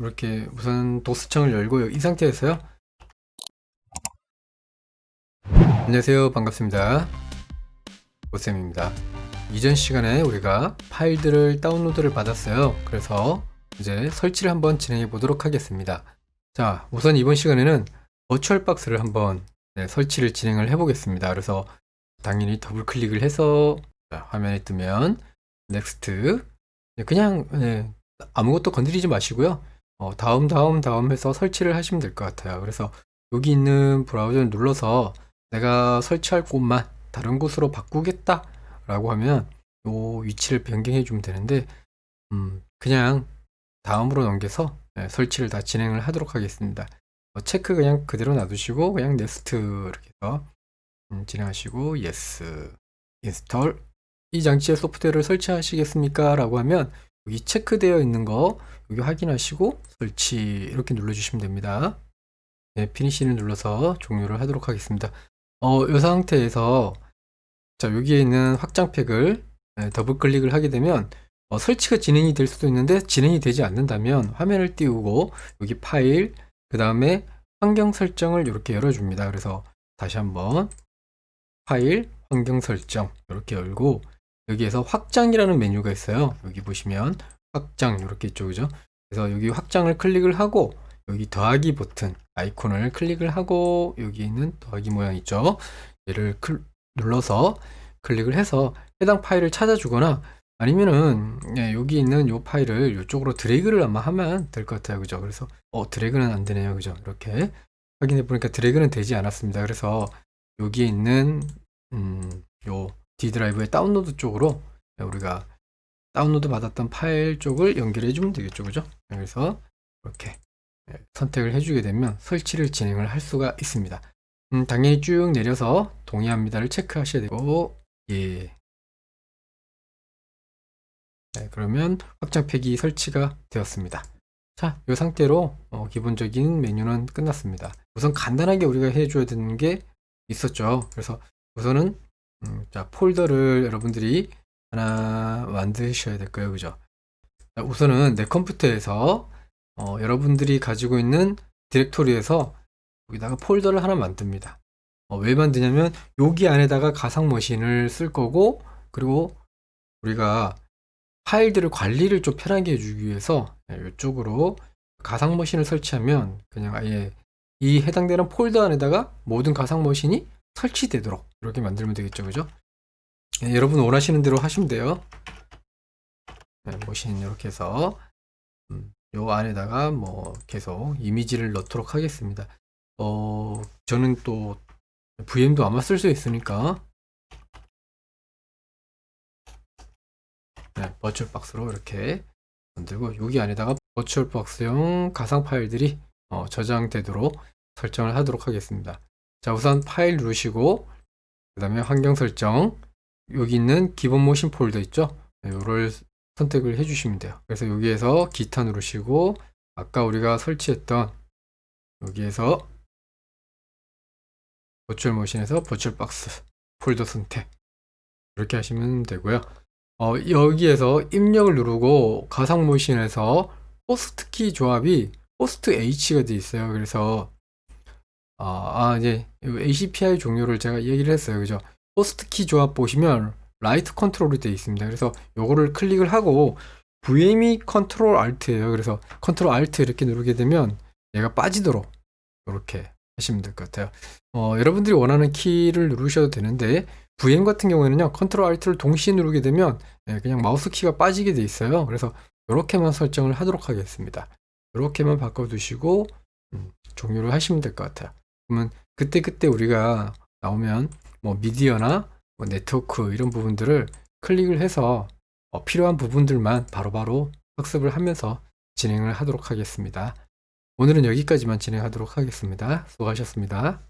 이렇게 우선 도스창을 열고 이 상태에서요. 안녕하세요. 반갑습니다. 오쌤입니다. 이전 시간에 우리가 파일들을 다운로드를 받았어요. 그래서 이제 설치를 한번 진행해 보도록 하겠습니다. 자, 우선 이번 시간에는 버추얼 박스를 한번 네, 설치를 진행을 해 보겠습니다. 그래서 당연히 더블 클릭을 해서 자, 화면에 뜨면 넥스트 네, 그냥 네, 아무것도 건드리지 마시고요. 어, 다음 다음 다음 해서 설치를 하시면 될 것 같아요. 그래서 여기 있는 브라우저를 눌러서 내가 설치할 곳만 다른 곳으로 바꾸겠다 라고 하면 요 위치를 변경해 주면 되는데 음, 그냥 다음으로 넘겨서 네, 설치를 다 진행을 하도록 하겠습니다. 어, 체크 그냥 그대로 놔두시고 그냥 넥스트 이렇게 해서 음, 진행하시고 예스 인스톨 이 장치에 소프트웨어를 설치하시겠습니까? 라고 하면 여기 체크되어 있는 거 여기 확인하시고 설치 이렇게 눌러주시면 됩니다. 네, 피니시를 눌러서 종료를 하도록 하겠습니다. 어, 이 상태에서 자 여기에 있는 확장팩을 네, 더블 클릭을 하게 되면 어, 설치가 진행이 될 수도 있는데 진행이 되지 않는다면 화면을 띄우고 여기 파일 그 다음에 환경 설정을 이렇게 열어줍니다. 그래서 다시 한번 파일 환경 설정 이렇게 열고 여기에서 확장이라는 메뉴가 있어요. 여기 보시면 확장 이렇게 있죠, 그죠? 그래서 여기 확장을 클릭을 하고 여기 더하기 버튼 아이콘을 클릭을 하고 여기 있는 더하기 모양 있죠? 얘를 클- 눌러서 클릭을 해서 해당 파일을 찾아주거나 아니면은 예, 여기 있는 이 파일을 이쪽으로 드래그를 아마 하면 될 것 같아요, 그죠? 그래서 어 드래그는 안 되네요, 그죠? 이렇게 확인해 보니까 드래그는 되지 않았습니다. 그래서 여기에 있는 음, 요 D 드라이브의 다운로드 쪽으로 우리가 다운로드 받았던 파일 쪽을 연결해 주면 되겠죠, 그죠? 그래서 이렇게 예, 선택을 해주게 되면 설치를 진행을 할 수가 있습니다. 음, 당연히 쭉 내려서 동의합니다를 체크하셔야 되고, 예. 네, 그러면 확장 팩이 설치가 되었습니다. 자, 이 상태로 어, 기본적인 메뉴는 끝났습니다. 우선 간단하게 우리가 해줘야 되는 게 있었죠. 그래서 우선은 음, 자, 폴더를 여러분들이 하나 만드셔야 될 거예요. 그죠? 자, 우선은 내 컴퓨터에서 어, 여러분들이 가지고 있는 디렉토리에서 여기다가 폴더를 하나 만듭니다. 어, 왜 만드냐면 여기 안에다가 가상 머신을 쓸 거고 그리고 우리가 파일들을 관리를 좀 편하게 해주기 위해서 이쪽으로 가상 머신을 설치하면 그냥 아예 이 해당되는 폴더 안에다가 모든 가상 머신이 설치되도록 이렇게 만들면 되겠죠, 그죠? 예, 여러분 원하시는 대로 하시면 돼요. 네, 머신 이렇게 해서 음, 요 안에다가 뭐 계속 이미지를 넣도록 하겠습니다. 어, 저는 또 VM도 아마 쓸 수 있으니까 네, 버추얼 박스로 이렇게 만들고 여기 안에다가 버추얼 박스용 가상 파일들이 어, 저장되도록 설정을 하도록 하겠습니다. 자, 우선 파일 누르시고 그 다음에 환경 설정 여기 있는 기본 모션 폴더 있죠? 네, 요를 선택을 해 주시면 돼요. 그래서 여기에서 기타 누르시고 아까 우리가 설치했던 여기에서 버추얼 모션에서 버추얼 박스 폴더 선택 이렇게 하시면 되고요. 어, 여기에서 입력을 누르고 가상 모션에서 호스트 키 조합이 호스트 H가 돼 있어요. 그래서 아, 아, 이제 ACPI 종류를 제가 얘기를 했어요. 그죠? 호스트 키 조합 보시면 라이트 컨트롤이 되어 있습니다. 그래서 요거를 클릭을 하고 VME 컨트롤 Alt예요. 그래서 컨트롤 Alt 이렇게 누르게 되면 얘가 빠지도록 이렇게 하시면 될 것 같아요. 어, 여러분들이 원하는 키를 누르셔도 되는데 VM 같은 경우에는요. 컨트롤 Alt를 동시에 누르게 되면 예, 그냥 마우스 키가 빠지게 돼 있어요. 그래서 이렇게만 설정을 하도록 하겠습니다. 이렇게만 바꿔 두시고 음, 종료를 하시면 될 것 같아요. 그러면 그때 그때 우리가 나오면 뭐 미디어나 뭐 네트워크 이런 부분들을 클릭을 해서 어, 필요한 부분들만 바로 바로 학습을 하면서 진행을 하도록 하겠습니다. 오늘은 여기까지만 진행하도록 하겠습니다. 수고하셨습니다.